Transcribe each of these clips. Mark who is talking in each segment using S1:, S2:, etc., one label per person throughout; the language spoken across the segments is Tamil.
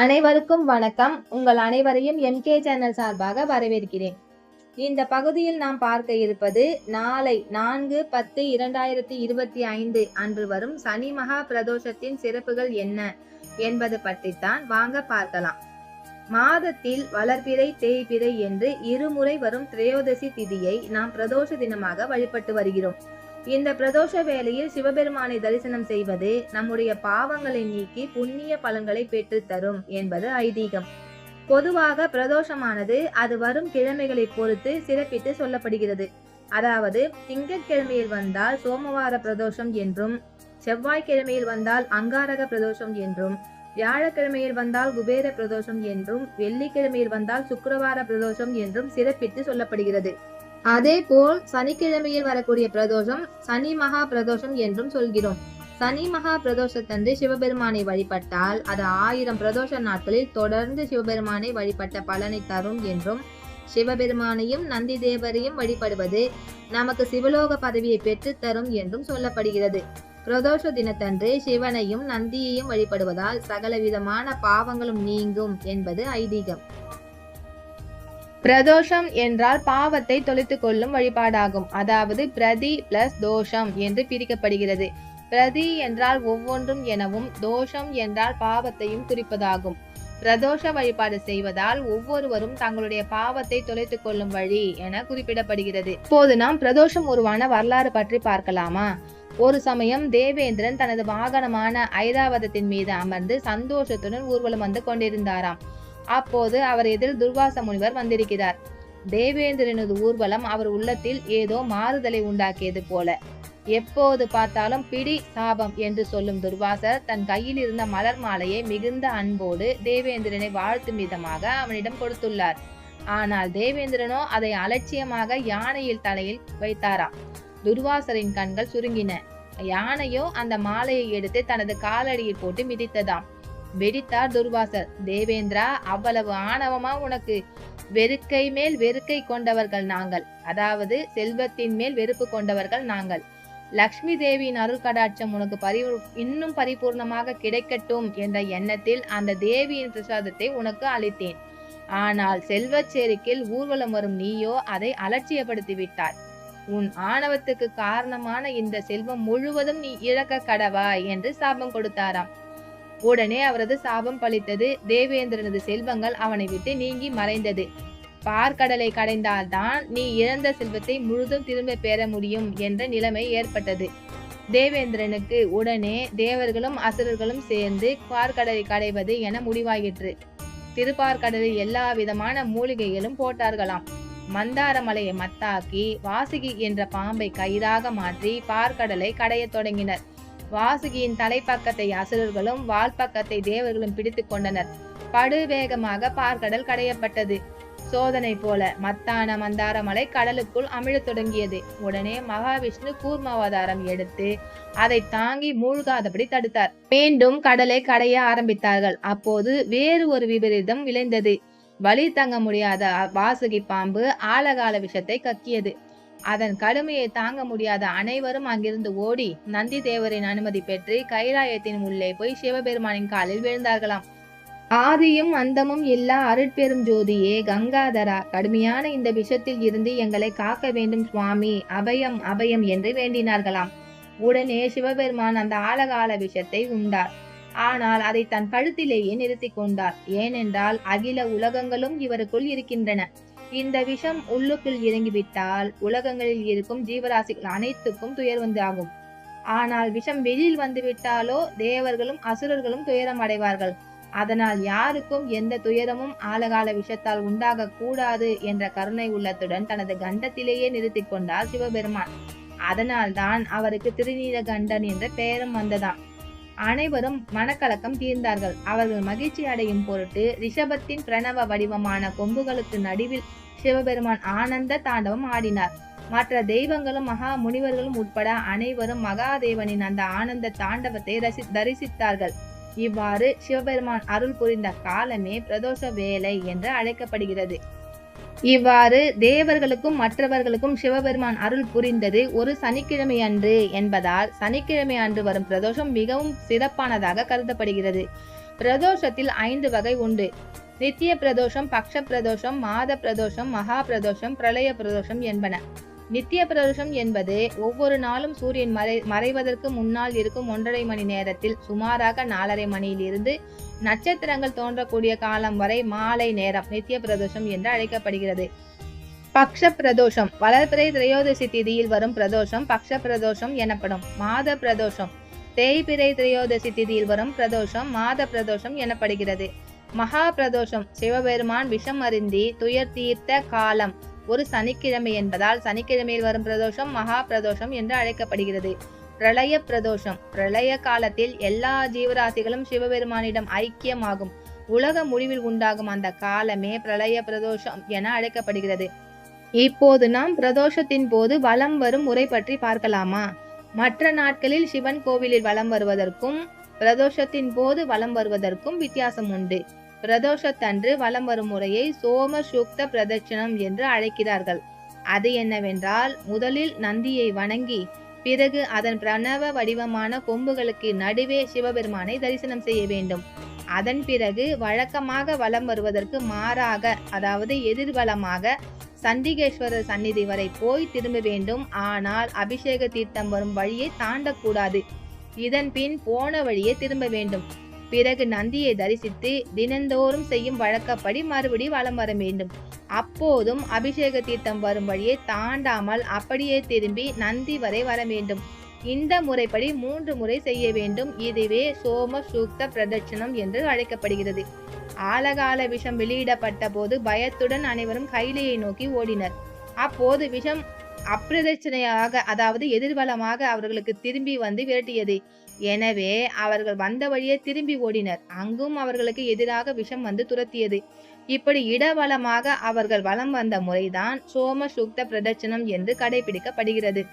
S1: அனைவருக்கும் வணக்கம். உங்கள் அனைவரையும் எம்கே சேனல் சார்பாக வரவேற்கிறேன். இந்த பகுதியில் நாம் பார்க்க இருப்பது நாளை நான்கு பத்து இரண்டாயிரத்தி இருபத்தி ஐந்து அன்று வரும் சனி மகா பிரதோஷத்தின் சிறப்புகள் என்ன என்பது பற்றித்தான் வாங்க பார்க்கலாம். மாதத்தில் வளர்பிறை தேய்பிறை என்று இருமுறை வரும் திரையோதசி திதியை நாம் பிரதோஷ தினமாக வழிபட்டு வருகிறோம். இந்த பிரதோஷ வேளையில் சிவபெருமானை தரிசனம் செய்வது நம்முடைய பாவங்களை நீக்கி புண்ணிய பலன்களை பெற்றுத்தரும் என்பது ஐதீகம். பொதுவாக பிரதோஷமானது அது வரும் கிழமைகளை பொறுத்து சிறப்பித்து சொல்லப்படுகிறது. அதாவது திங்கட்கிழமையில் வந்தால் சோமவார பிரதோஷம் என்றும் செவ்வாய்க்கிழமையில் வந்தால் அங்காரக பிரதோஷம் என்றும் வியாழக்கிழமையில் வந்தால் குபேர பிரதோஷம் என்றும் வெள்ளிக்கிழமையில் வந்தால் சுக்கிரவார பிரதோஷம் என்றும் சிறப்பித்து சொல்லப்படுகிறது. அதே போல் சனிக்கிழமையில் வரக்கூடிய பிரதோஷம் சனி மகா பிரதோஷம் என்றும் சொல்கிறோம். சனி மகா பிரதோஷத்தன்று சிவபெருமானை வழிபட்டால் அது ஆயிரம் பிரதோஷ நாட்களில் தொடர்ந்து சிவபெருமானை வழிபட்ட பலனை தரும் என்றும் சிவபெருமானையும் நந்தி தேவரையும் வழிபடுவது நமக்கு சிவலோக பதவியை பெற்று தரும் என்றும் சொல்லப்படுகிறது. பிரதோஷ தினத்தன்று சிவனையும் நந்தியையும் வழிபடுவதால் சகலவிதமான பாவங்களும் நீங்கும் என்பது ஐதீகம். பிரதோஷம் என்றால் பாவத்தை தொலைத்து கொள்ளும் வழிபாடாகும். அதாவது பிரதி பிளஸ் தோஷம் என்று பிரிக்கப்படுகிறது. பிரதி என்றால் ஒவ்வொன்றும் எனவும் தோஷம் என்றால் பாவத்தையும் குறிப்பதாகும். பிரதோஷ வழிபாடு செய்வதால் ஒவ்வொருவரும் தங்களுடைய பாவத்தை தொலைத்துக் கொள்ளும் வழி என குறிப்பிடப்படுகிறது. இப்போது நாம் பிரதோஷம் உருவான வரலாறு பற்றி பார்க்கலாமா? ஒரு சமயம் தேவேந்திரன் தனது வாகனமான ஐராவதத்தின் மீது அமர்ந்து சந்தோஷத்துடன் ஊர்வலம் வந்து கொண்டிருந்தாராம். அப்போது அவர் எதிர் துர்வாச முனிவர் வந்திருக்கிறார். தேவேந்திரனது ஊர்வலம் அவர் உள்ளத்தில் ஏதோ மாறுதலை உண்டாக்கியது போல. எப்போது பார்த்தாலும் பிடி சாபம் என்று சொல்லும் துர்வாசர் தன் கையில் இருந்த மலர் மாலையை மிகுந்த அன்போடு தேவேந்திரனை வாழ்த்தும் விதமாக அவனிடம் கொடுத்துள்ளார். ஆனால் தேவேந்திரனோ அதை அலட்சியமாக யானையில் தலையில் வைத்தாராம் துர்வாசரின் கண்கள் சுருங்கின. யானையோ அந்த மாலையை எடுத்து தனது காலடியில் போட்டு மிதித்ததாம். வெடித்தார் துர்வாசர். தேவேந்திரா அவ்வளவு ஆணவமா உனக்கு? வெறுக்கை மேல் வெறுக்கை கொண்டவர்கள் நாங்கள். அதாவது செல்வத்தின் மேல் வெறுப்பு கொண்டவர்கள் நாங்கள். லக்ஷ்மி தேவியின் அருள் கடாட்சம் உனக்கு பரி இன்னும் பரிபூர்ணமாக கிடைக்கட்டும் என்ற எண்ணத்தில் அந்த தேவியின் பிரசாதத்தை உனக்கு அளித்தேன். ஆனால் செல்வச்சேருக்கில் ஊர்வலம் வரும் நீயோ அதை அலட்சியப்படுத்தி விட்டாய். உன் ஆணவத்துக்கு காரணமான இந்த செல்வம் முழுவதும் நீ இழக்க கடவாய் என்று சாபம் கொடுத்தாராம். உடனே அவரது சாபம் பலித்தது தேவேந்திரனது செல்வங்கள் அவனை விட்டு நீங்கி மறைந்தது. பார்க்கடலை கடைந்தால்தான் நீ இழந்த செல்வத்தை முழுதும் திரும்ப பெற முடியும் என்ற நிலைமை ஏற்பட்டது. தேவேந்திரனுக்கு உடனே தேவர்களும் அசுரர்களும் சேர்ந்து பார்க்கடலை கடைவது என முடிவாயிற்று. திருப்பார்கடலில் எல்லா விதமான மூலிகைகளும் போட்டார்களாம். மந்தார மலையை மத்தாக்கி வாசுகி என்ற பாம்பை கயிறாக மாற்றி பார்க்கடலை கடையத் தொடங்கினர். வாசுகியின் தலைப்பக்கத்தை அசுரர்களும் வால்பக்கத்தை தேவர்களும் பிடித்து கொண்டனர். படுவேகமாக பார்க்கடல் கடையப்பட்டது. சோதனை போல மத்தான மந்தார மலை கடலுக்குள் அமிழத் தொடங்கியது. உடனே மகாவிஷ்ணு கூர்மாவதாரம் எடுத்து அதை தாங்கி மூழ்காதபடி தடுத்தார். மீண்டும் கடலை கடைய ஆரம்பித்தார்கள். அப்போது வேறு ஒரு விபரீதம் விளைந்தது. வலி தங்க முடியாத வாசுகி பாம்பு ஆழகால விஷத்தை கக்கியது. அதன் கடுமையை தாங்க முடியாத அனைவரும் அங்கிருந்து ஓடி நந்தி தேவரின் அனுமதி பெற்று கைலாயத்தின் உள்ளே போய் சிவபெருமானின் காலில் விழுந்தார்களாம். ஆதியும் அந்தமும் இல்லா அருட்பெரும் ஜோதியே கங்காதரா கடுமையான இந்த விஷத்தில் இருந்து எங்களை காக்க வேண்டும் சுவாமி அபயம் அபயம் என்று வேண்டினார்களாம். உடனே சிவபெருமான் அந்த ஆழகால விஷத்தை உண்டார். ஆனால் அதை தன் கழுத்திலேயே நிறுத்தி கொண்டார். ஏனென்றால் அகில உலகங்களும் இவருக்குள் இருக்கின்றன. இந்த விஷம் உள்ளுக்குள் இறங்கிவிட்டால் உலகங்களில் இருக்கும் ஜீவராசிகள் அனைத்துக்கும் துயர் வந்தாகும் ஆனால் விஷம் வெளியில் வந்துவிட்டாலோ தேவர்களும் அசுரர்களும் துயரம் அடைவார்கள் அதனால் யாருக்கும் எந்த துயரமும் ஆழகால விஷத்தால் உண்டாக கூடாது என்ற கருணை உள்ளத்துடன் தனது கண்டத்திலேயே நிறுத்தி கொண்டார் சிவபெருமான். அதனால்தான் அவருக்கு திருநீல கண்டன் என்ற பெயரும் வந்ததாம். அனைவரும் மனக்கலக்கம் தீர்ந்தார்கள். அவர்கள் மகிழ்ச்சி அடையும் பொருட்டு ரிஷபத்தின் பிரணவ வடிவமான கொம்புகளுக்கு நடுவில் சிவபெருமான் ஆனந்த தாண்டவம் ஆடினார். மற்ற தெய்வங்களும் மகா முனிவர்களும் உட்பட அனைவரும் மகாதேவனின் அந்த ஆனந்த தாண்டவத்தை ரசி தரிசித்தார்கள். இவ்வாறு சிவபெருமான் அருள் புரிந்த காலமே பிரதோஷ வேலை என்று அழைக்கப்படுகிறது. இவ்வாறு தேவர்களுக்கும் மற்றவர்களுக்கும் சிவபெருமான் அருள் புரிந்தது ஒரு சனிக்கிழமை அன்று என்பதால் சனிக்கிழமை அன்று வரும் பிரதோஷம் மிகவும் சிறப்பானதாக கருதப்படுகிறது. பிரதோஷத்தில் ஐந்து வகை உண்டு. நித்திய பிரதோஷம் பக்ஷ பிரதோஷம் மாத பிரதோஷம் மகா பிரதோஷம் பிரளய பிரதோஷம் என்பன. நித்திய பிரதோஷம் என்பது ஒவ்வொரு நாளும் சூரியன் மறை மறைவதற்கு முன்னால் இருக்கும் ஒன்றரை மணி நேரத்தில் சுமாராக நாலரை மணியிலிருந்து நட்சத்திரங்கள் தோன்றக்கூடிய காலம் வரை மாலை நேரம் நித்திய பிரதோஷம் என்று அழைக்கப்படுகிறது. பக்ஷ பிரதோஷம் வளர்பிறை திரையோதசி திதியில் வரும் பிரதோஷம் பக்ஷ பிரதோஷம் எனப்படும். மாத பிரதோஷம் தேய்பிறை திரையோதசி திதியில் வரும் பிரதோஷம் மாத பிரதோஷம் எனப்படுகிறது. மகா பிரதோஷம் சிவபெருமான் விஷம் அருந்தி துயர் தீர்த்த காலம். ஒரு சனிக்கிழமை என்பதால் சனிக்கிழமையில் வரும் பிரதோஷம் மகா பிரதோஷம் என்று அழைக்கப்படுகிறது. பிரளய பிரதோஷம். பிரளய காலத்தில் எல்லா ஜீவராசிகளும் சிவபெருமானிடம் ஐக்கியமாகும். உலக முடிவில் உண்டாகும் அந்த காலமே பிரளய பிரதோஷம் என அழைக்கப்படுகிறது. இப்போது நாம் பிரதோஷத்தின் போது வலம் வரும் முறை பற்றி பார்க்கலாமா? மற்ற நாட்களில் சிவன் கோவிலில் வலம் வருவதற்கும் பிரதோஷத்தின் போது வலம் வருவதற்கும் வித்தியாசம் உண்டு. பிரதோஷத்தன்று வலம் வரும் முறையை சோம சுக்த பிரதட்சணம் என்று அழைக்கிறார்கள். அது என்னவென்றால் முதலில் நந்தியை வணங்கி பிறகு அதன் பிரணவ வடிவமான கொம்புகளுக்கு நடுவே சிவபெருமானை தரிசனம் செய்ய வேண்டும். அதன் பிறகு வழக்கமாக வலம் வருவதற்கு மாறாக அதாவது எதிர்வலமாக சண்டிகேஸ்வரர் சந்நிதி வரை போய் திரும்ப வேண்டும். ஆனால் அபிஷேக தீர்த்தம் வரும் வழியை தாண்டக்கூடாது. இதன் பின் போன வழியே திரும்ப வேண்டும். பிறகு நந்தியை தரிசித்து தினந்தோறும் செய்யும் வழக்கப்படி மறுபடி வலம் வர வேண்டும். அப்போதும் அபிஷேக தீர்த்தம் வரும் வழியை தாண்டாமல் அப்படியே திரும்பி நந்தி வரை வர வேண்டும். இந்த முறைப்படி மூன்று முறை செய்ய வேண்டும். இதுவே சோம சூக்த பிரதட்சணம் என்று அழைக்கப்படுகிறது. ஆலகால விஷம் வெளியிடப்பட்ட போது பயத்துடன் அனைவரும் கைலியை நோக்கி ஓடினர். அப்போது விஷம் அப்பிரதட்சணையாக அதாவது எதிர்வலமாக அவர்களுக்கு திரும்பி வந்து விரட்டியது. எனவே அவர்கள் வந்த வழியே திரும்பி ஓடினர். அங்கும் அவர்களுக்கு எதிராக விஷம் வந்து துரத்தியது. இப்படி இடவளமாக அவர்கள் வலம் வந்த முறைதான் சோம சுக்த பிரதட்சணம் என்று கடைபிடிக்கப்படுகிறது.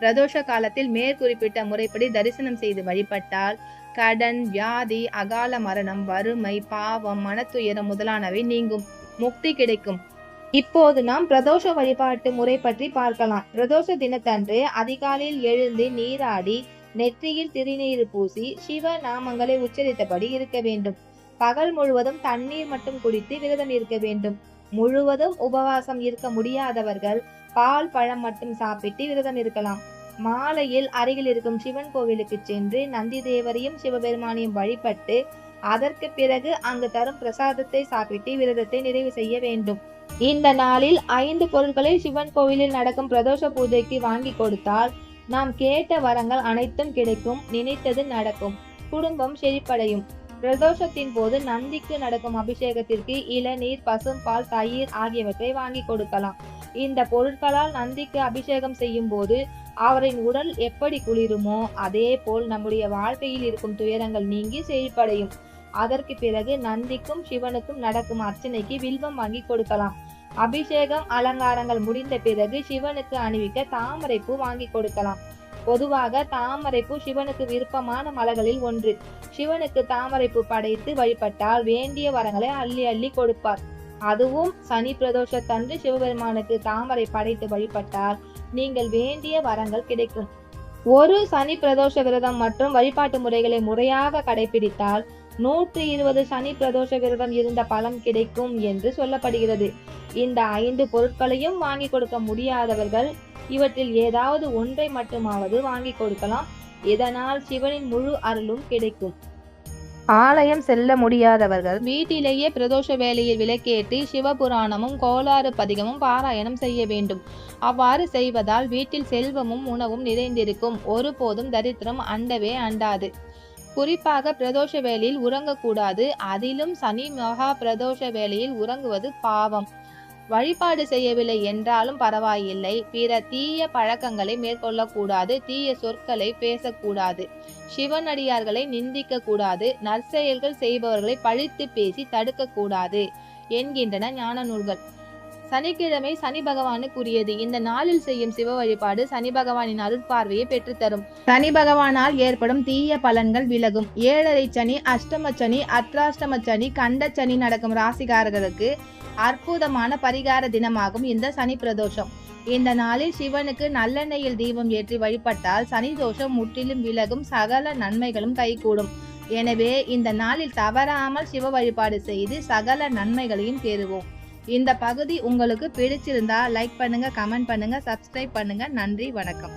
S1: பிரதோஷ காலத்தில் மேற்குறிப்பிட்ட முறைப்படி தரிசனம் செய்து வழிபட்டால் கடன் வியாதி அகால மரணம் வறுமை பாவம் மனத்துயரம் முதலானவை நீங்கும். முக்தி கிடைக்கும். இப்போது நாம் பிரதோஷ வழிபாட்டு முறை பற்றி பார்க்கலாம். பிரதோஷ தினத்தன்று அதிகாலையில் எழுந்து நீராடி நெற்றியில் திருநீர் பூசி சிவ நாமங்களை உச்சரித்தபடி இருக்க வேண்டும். பகல் முழுவதும் தண்ணீர் மட்டும் குடித்து விரதம் இருக்க வேண்டும். முழுவதும் உபவாசம் இருக்க முடியாதவர்கள் பால் பழம் மட்டும் சாப்பிட்டு விரதம் இருக்கலாம். மாலையில் அருகில் இருக்கும் சிவன் கோவிலுக்கு சென்று நந்தி தேவரையும் சிவபெருமானையும் வழிபட்டு அதற்கு பிறகு அங்கு தரும் பிரசாதத்தை சாப்பிட்டு விரதத்தை நிறைவு செய்ய வேண்டும். இந்த நாளில் ஐந்து பொருட்களை சிவன் கோவிலில் நடக்கும் பிரதோஷ பூஜைக்கு வாங்கி கொடுத்தால் நாம் கேட்ட வரங்கள் அனைத்தும் கிடைக்கும் நினைத்தது நடக்கும். குடும்பம் செழிப்படையும். பிரதோஷத்தின் போது நந்திக்கு நடக்கும் அபிஷேகத்திற்கு இளநீர் பசும்பால் தயிர் ஆகியவற்றை வாங்கி கொடுக்கலாம். இந்த பொருட்களால் நந்திக்கு அபிஷேகம் செய்யும் போது அவரின் உடல் எப்படி குளிருமோ அதே போல் நம்முடைய வாழ்க்கையில் இருக்கும் துயரங்கள் நீங்கி செழிப்படையும். அதற்கு பிறகு நந்திக்கும் சிவனுக்கும் நடக்கும் அர்ச்சனைக்கு வில்வம் வாங்கி கொடுக்கலாம். அபிஷேகம் அலங்காரங்கள் முடிந்த பிறகு சிவனுக்கு அணிவிக்க தாமரை பூ வாங்கி கொடுக்கலாம். பொதுவாக தாமரைப்பூ சிவனுக்கு விருப்பமான மலர்களில் ஒன்று. சிவனுக்கு தாமரைப்பூ படைத்து வழிபட்டால் வேண்டிய வரங்களை அள்ளி அள்ளி கொடுப்பார். அதுவும் சனி பிரதோஷத்தன்று சிவபெருமானுக்கு தாமரை படைத்து வழிபட்டால் நீங்கள் வேண்டிய வரங்கள் கிடைக்கும். ஒரு சனி பிரதோஷ விரதம் மற்றும் வழிபாட்டு முறைகளை முறையாக கடைபிடித்தால் நூற்றி இருபது சனி பிரதோஷ விரதம் இருந்த பலன் கிடைக்கும் என்று சொல்லப்படுகிறது. இந்த ஐந்து பொருட்களையும் வாங்கி கொடுக்க முடியாதவர்கள் இவற்றில் ஏதாவது ஒன்றை மட்டுமாவது வாங்கி கொடுக்கலாம். இதனால் சிவனின் முழு அருளும் கிடைக்கும். ஆலயம் செல்ல முடியாதவர்கள் வீட்டிலேயே பிரதோஷ வேளையில் விளக்கேற்றி சிவபுராணமும் கோளாறு பதிகமும் பாராயணம் செய்ய வேண்டும். அவ்வாறு செய்வதால் வீட்டில் செல்வமும் உணவும் நிறைந்திருக்கும். ஒருபோதும் தரித்திரம் அண்டவே அண்டாது. குறிப்பாக பிரதோஷ வேளையில் உறங்கக்கூடாது. அதிலும் சனி மகா பிரதோஷ வேளையில் உறங்குவது பாவம். வழிபாடு செய்யவில்லை என்றாலும் பரவாயில்லை. பிற தீய பழக்கங்களை மேற்கொள்ளக்கூடாது. தீய சொற்களை பேசக்கூடாது. சிவனடியார்களை நிந்திக்க கூடாது நற்செயல்கள் செய்பவர்களை பழித்து பேசி தடுக்கக்கூடாது என்கின்றன ஞான நூல்கள் சனிக்கிழமை சனி பகவானுக்குரியது இந்த நாளில் செய்யும் சிவ வழிபாடு சனி பகவானின் அருட்பார்வையை பெற்றுத்தரும். சனி பகவானால் ஏற்படும் தீய பலன்கள் விலகும். ஏழரை சனி அஷ்டம சனி அத்ராஷ்டம சனி கண்ட சனி நடக்கும் ராசிகாரர்களுக்கு அற்புதமான பரிகார தினமாகும் இந்த சனி பிரதோஷம். இந்த நாளில் சிவனுக்கு நல்லெண்ணெயில் தீபம் ஏற்றி வழிபட்டால் சனி தோஷம் முற்றிலும் விலகும் சகல நன்மைகளும் கைகூடும். எனவே இந்த நாளில் தவறாமல் சிவ வழிபாடு செய்து சகல நன்மைகளையும் பெறுவோம். இந்த பகுதி உங்களுக்கு பிடிச்சிருந்தா லைக் பண்ணுங்க கமெண்ட் பண்ணுங்க சப்ஸ்கிரைப் பண்ணுங்க. நன்றி வணக்கம்.